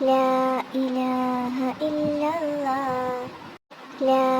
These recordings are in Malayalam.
لا إله إلا الله لا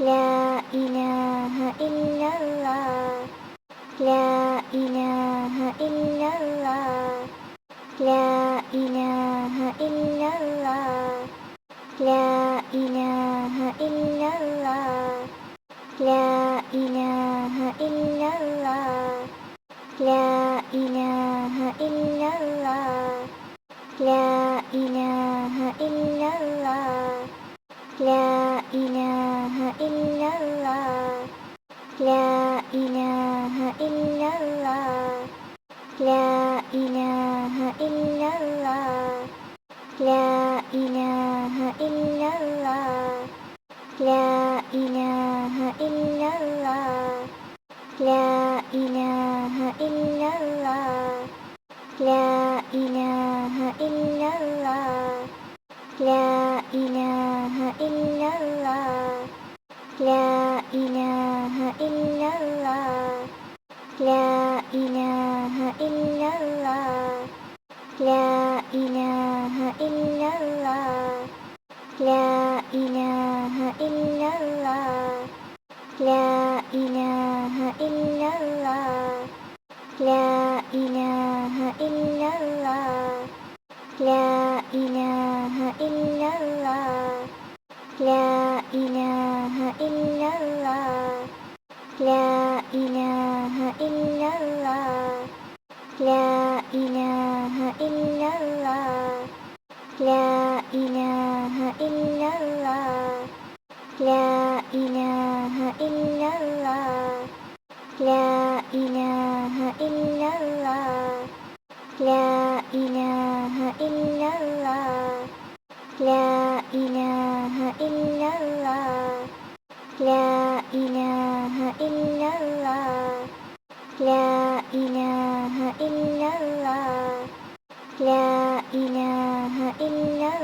La ilaha illallah La لا إله إلا для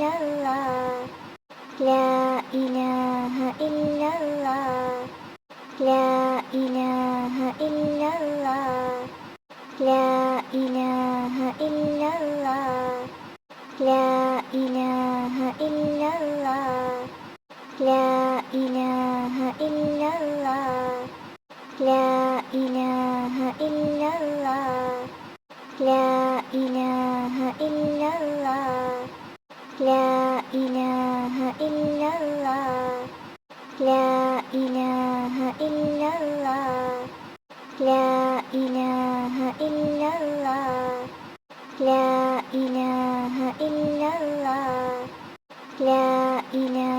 ইল্লাল্লাহ লা। لا إله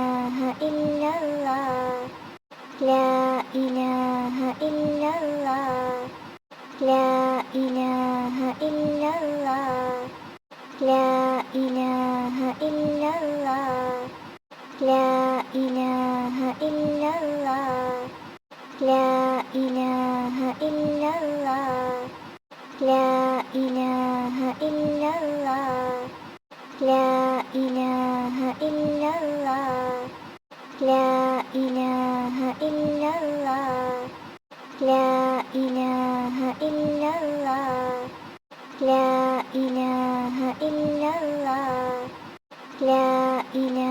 لا إله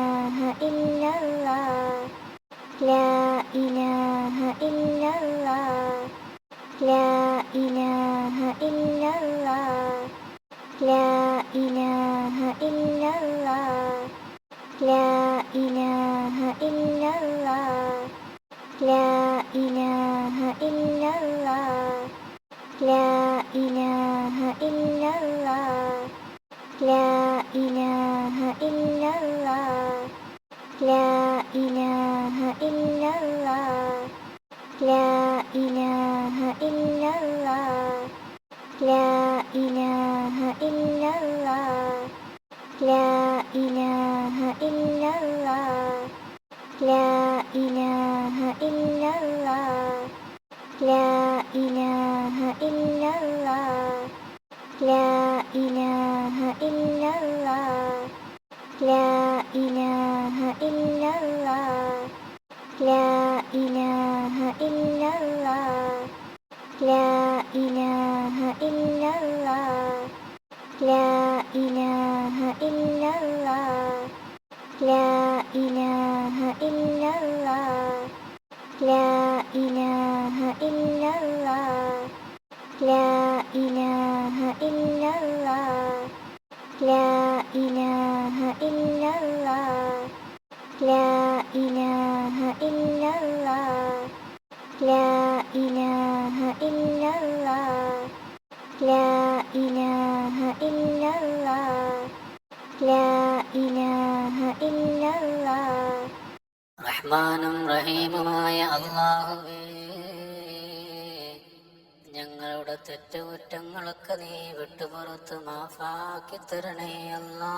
നിയമത്ത് മാഫാക്കി തരണേ അല്ലാ.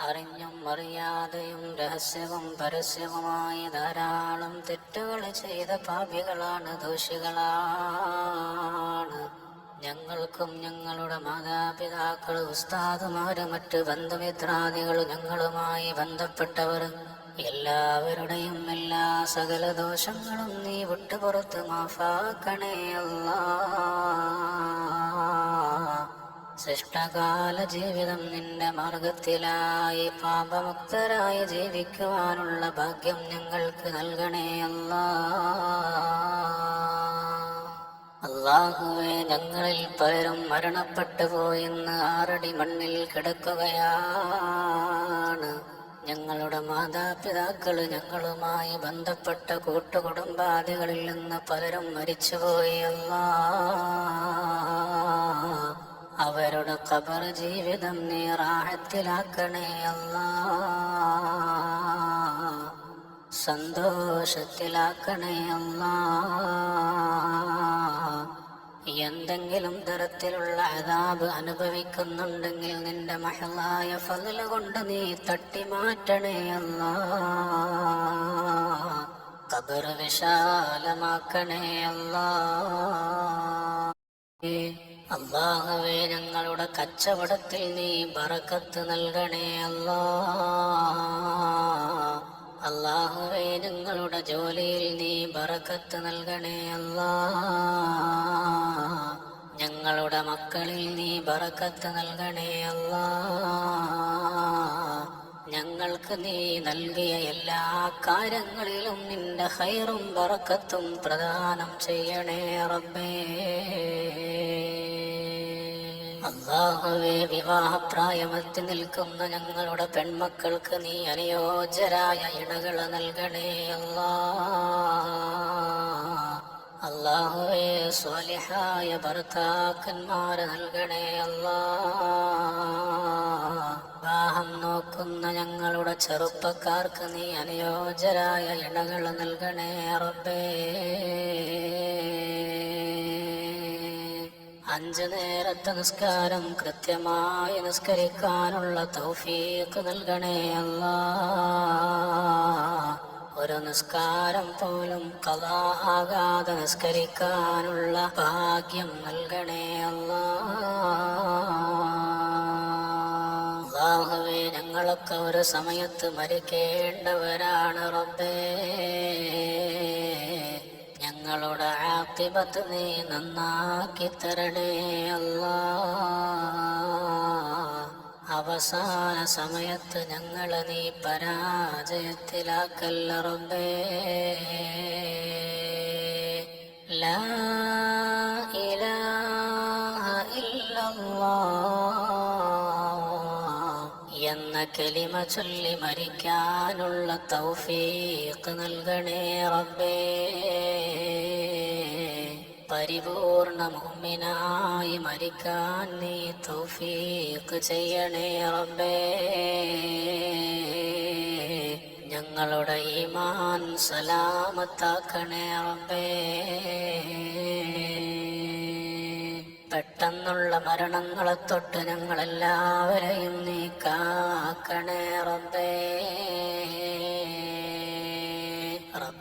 അറിഞ്ഞും അറിയാതെയും രഹസ്യവും പരസ്യവുമായി ധാരാളം തെറ്റുകൾ ചെയ്ത പാപികളാണ് ദോഷികളാണ്. ഞങ്ങൾക്കും ഞങ്ങളുടെ മാതാപിതാക്കൾ ഉസ്താദുമാരും മറ്റ് ബന്ധുമിത്രാദികൾ ഞങ്ങളുമായി ബന്ധപ്പെട്ടവർ എല്ലാവരുടെയും എല്ലാ സകല ദോഷങ്ങളും നീ വിട്ടുപുറത്ത് മാഫാക്കണേ അല്ല. ശിഷ്ടകാല ജീവിതം നിന്റെ മാർഗത്തിലായി പാപമുക്തരായി ജീവിക്കുവാനുള്ള ഭാഗ്യം ഞങ്ങൾക്ക് നൽകണേ അല്ല. അള്ളാഹുവെ ഞങ്ങളിൽ പലരും മരണപ്പെട്ടു പോയെന്ന് ആറടി മണ്ണിൽ കിടക്കുകയാണ്. ഞങ്ങളുടെ മാതാപിതാക്കൾ ഞങ്ങളുമായി ബന്ധപ്പെട്ട കൂട്ടുകുടുംബാദികളിൽ നിന്ന് പലരും മരിച്ചുപോയി. അവരുടെ കബർ ജീവിതം നീ റാഹത്തിലാക്കണേ സന്തോഷത്തിലാക്കണേ. അല്ലാ. എന്തെങ്കിലും തരത്തിലുള്ള അതാബ് അനുഭവിക്കുന്നുണ്ടെങ്കിൽ നിന്റെ മഹളായ ഫതില കൊണ്ട് നീ തട്ടി മാറ്റണേ അല്ലാ. കബർ വിശാലമാക്കണേ അല്ല. അള്ളാഹുവേ ഞങ്ങളുടെ കച്ചവടത്തിൽ നീ ബറക്കത്ത് നൽകണേ അല്ലാ. അള്ളാഹുവേ ഞങ്ങളുടെ ജോലിയിൽ നീ ബറക്കത്ത് നൽകണേ അല്ലാ. ഞങ്ങളുടെ മക്കളിൽ നീ ബറക്കത്ത് നൽകണേ അല്ലാ ഞങ്ങൾക്ക് നീ നൽകിയ എല്ലാ കാര്യങ്ങളിലും നിന്റെ ഹൈറും ബറക്കത്തും പ്രദാനം ചെയ്യണേ റബ്ബേ. അള്ളാഹുവേ വിവാഹപ്രായമെത്തി നിൽക്കുന്ന ഞങ്ങളുടെ പെൺമക്കൾക്ക് നീ അനുയോജ്യരായ ഇണകൾ നൽകണേ അല്ലാ അള്ളാഹുവേ സ്വാലിഹായ ഭർത്താക്കന്മാര് നൽകണേ അല്ലാ. വിവാഹം നോക്കുന്ന ഞങ്ങളുടെ ചെറുപ്പക്കാർക്ക് നീ അനുയോജ്യരായ ഇണകൾ നൽകണേ റബ്ബേ. അഞ്ചു നേരത്തെ നിസ്കാരം കൃത്യമായി നിസ്കരിക്കാനുള്ള തൗഫീക്ക് നൽകണേ അല്ലാ. ഒരു നിസ്കാരം പോലും കലാകാതെ നിസ്കരിക്കാനുള്ള ഭാഗ്യം നൽകണേ അല്ല. അല്ലാഹുവേ ഞങ്ങളൊക്കെ ഒരു സമയത്ത് മരിക്കേണ്ടവരാണ് റബ്ബേ. ഞങ്ങളുടെ ആക്തിപത്ത് നീ നന്നാക്കി തരണേ അല്ലാ. അവസാന സമയത്ത് ഞങ്ങളെ നീ പരാജയത്തിലാക്കല്ല റബ്ബേ. ലാ ഇലാഹ ഇല്ലല്ലാഹ് എന്ന കലിമ ചൊല്ലി മരിക്കാനുള്ള തൗഫീഖ് നൽകണേ റബ്ബേ. പരിപൂർണ മുഅ്മിനായി മരിക്കാൻ നീ തൗഫീഖ് ചെയ്യണേ റബ്ബേ. ഞങ്ങളുടെ ഈമാൻ സലാമത്താക്കണേ റബ്ബേ. പെട്ടെന്നുള്ള മരണങ്ങളെ തൊട്ട് ഞങ്ങളെല്ലാവരെയും നീ കാക്കണേ റബ്ബേ.